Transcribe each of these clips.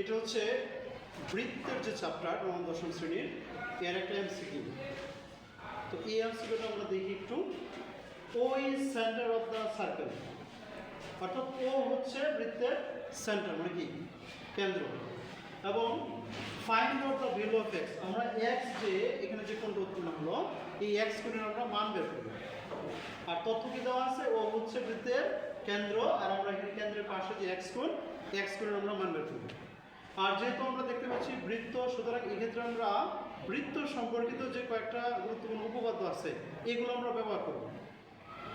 এটা হচ্ছে বৃত্তের যে চ্যাপ্টার নবম, দশম শ্রেণির, এর একটা এমসিকিউ তো এই এমসিকিউটা আমরা দেখি একটু। O is centre of the circle অর্থাৎ ও হচ্ছে বৃত্তের সেন্টার মানে কি? কেন্দ্র। এবং find out the value of X আমরা এক্স যে, এখানে যে কোনটা উৎপন্ন হলো, এই এক্স কোণের আমরা মান বের করব। আর তথ্য কি দেওয়া আছে? ও হচ্ছে বৃত্তের কেন্দ্র, আর আমরা এখানে কেন্দ্রের পাশে যে এক্স কোণ এক্স কোণের আমরা মান বের করব। আর যেহেতু আমরা দেখতে পাচ্ছি বৃত্ত, সুতরাং এক্ষেত্রে আমরা বৃত্ত সম্পর্কিত যে কয়েকটা গুরুত্বপূর্ণ উপপাদ্য আছে, এগুলো আমরা ব্যবহার করব।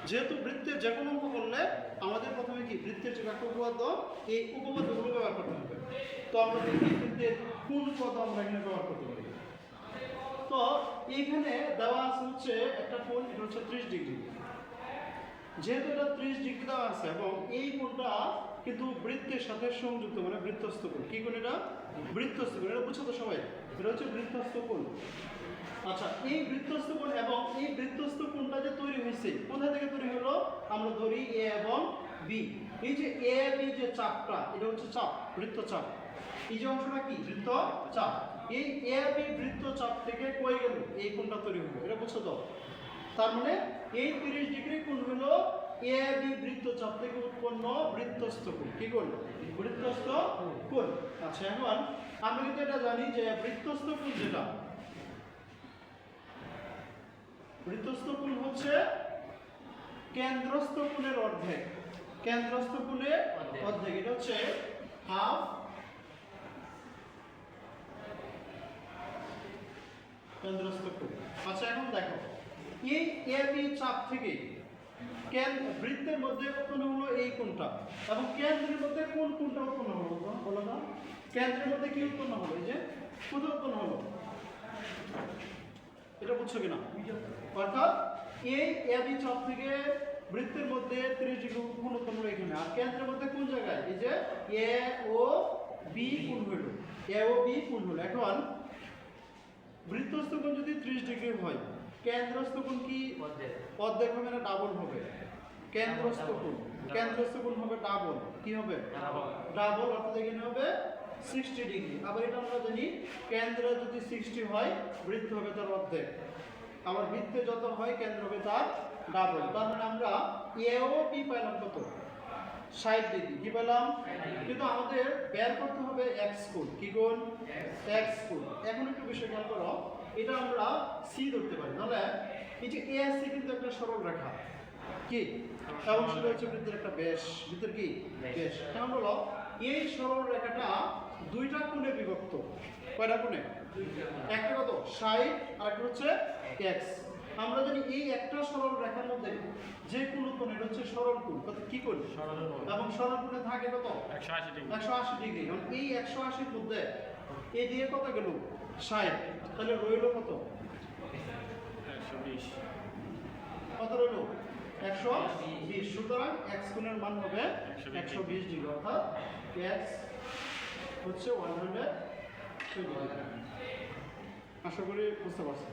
যেহেতু বৃত্তের যে কোনো অঙ্ক করলে আমাদের প্রথমে কি বৃত্তের যে একটা উপপাদ্য, এই উপপাদ্যগুলো ব্যবহার করতে হবে। তো আমরা দেখি বৃত্তের কোন পদ আমরা এখানে ব্যবহার করতে পারি। তো এইখানে দেওয়া আছে হচ্ছে একটা কোণ, এটা হচ্ছে ত্রিশ ডিগ্রি। যেহেতু এটা ত্রিশ ডিগ্রি দেওয়া আছে, এবং এই কোণটা কিন্তু বৃত্তের সাথে সংযুক্ত মানে বৃত্তস্থ কোণ। কি কোণ এটা? বৃত্তস্থ কোণ। এটা বুঝছ তো সবাই? এটা হচ্ছে বৃত্তস্থ কোণ। আচ্ছা এই বৃত্তস্থ কোণ এবং এই বৃত্তস্থ কোণটা যে তৈরি হয়েছে কোথা থেকে তৈরি হলো? আমরা ধরি এ এবং বি এই যে এ বি যে চাপটা, এটা হচ্ছে চাপ বৃত্তচাপ এই যে অংশটা কি? বৃত্ত চাপ। এই এ বি বৃত্তচাপ থেকে কই গেল? এই কোণটা তৈরি হলো। এটা বুঝছ তো? তার মানে এই তিরিশ ডিগ্রি কোণ হলো এ বি বৃত্তচাপ থেকে উৎপন্ন বৃত্তস্থ কোণ। কি কোণ? বৃত্তস্থ কোণ। আচ্ছা এখন আমরা কিন্তু এটা জানি যে বৃত্তস্থ কোণ যেটা। বৃত্তস্থ কোণ হচ্ছে কেন্দ্রস্থ কোণের অর্ধেক। কেন্দ্রস্থ কোণের অর্ধেক। অর্ধেক। এটা হচ্ছে হাফ কেন্দ্রস্থ কোণ। আচ্ছা এখন দেখো। এই এ বি চাপ থেকে কেন বৃত্তের মধ্যে উৎপন্ন হলো এই কোনটা এবং কেন্দ্রের মধ্যে কোন কোনটা উৎপন্ন হলো? বলো- না কেন্দ্রের মধ্যে কি উৎপন্ন হলো? এই যে, কোথায় উৎপন্ন হলো? এটা বুঝছ কিনা? অর্থাৎ এই এবি চাপ থেকে বৃত্তের মধ্যে ত্রিশ ডিগ্রি কোণ উৎপন্ন হলো এখানে। আর কেন্দ্রের মধ্যে কোন জায়গায়? এই যে এ ও বি কোন হলো। এ ও বি কোন হলো। এখন বৃত্তস্থ কোণ যদি ত্রিশ ডিগ্রি হয় কেন্দ্রস্থ কোণ কি অর্ধেক হবে না ডাবল হবে। কেন্দ্রস্থ কোণ কেন্দ্রস্থ কোণ হবে ডাবল। কি হবে. ডাবল। অর্থাৎ এখানে হবে সিক্সটি ডিগ্রি আবার এটা আমরা জানি কেন্দ্রে যদি সিক্সটি হয় বৃত্ত হবে তার অর্ধেক। আবার বৃত্তে যত হয় কেন্দ্র হবে তার ডাবল তার মানে আমরা এও বি পাইলাম কত? ষাট ডিগ্রি কি পেলাম? কিন্তু আমাদের বের করতে হবে এক্স কোণ কি কোণ এক্স কোণ এখন একটু বিষয় খেয়াল করো এটা আমরা সি ধরতে পারি এই যে এ সি কিন্তু একটা সরল রেখা। কি? এবং সেটা হচ্ছে বৃত্তের একটা বেশ। বৃত্তের কি? বেশ। কেমন বলো এই সরল রেখাটা দুইটা কোণে বিভক্ত। কয়টা কোণে? একটা কত? ষাট আর একটা হচ্ছে এক্স আমরা জানি এই একটা সরল রেখার মধ্যে যে কোন কোণ এটা হচ্ছে সরল কোণ কত কি কোণ সরল এবং সরল কোণে থাকে কত? একশো আশি ডিগ্রি। একশো আশি ডিগ্রি। এবং এই একশো আশির মধ্যে এই দিয়ে কত গেল? ষাট। তাহলে রইল কত? একশো বিশ। কত রইল? একশো বিশ। সুতরাং এক্স কোণের মান হবে 120 একশো বিশ ডিগ্রি অর্থাৎ এক্স হচ্ছে ওয়ান হান্ড্রেড আশা করি বুঝতে পারছি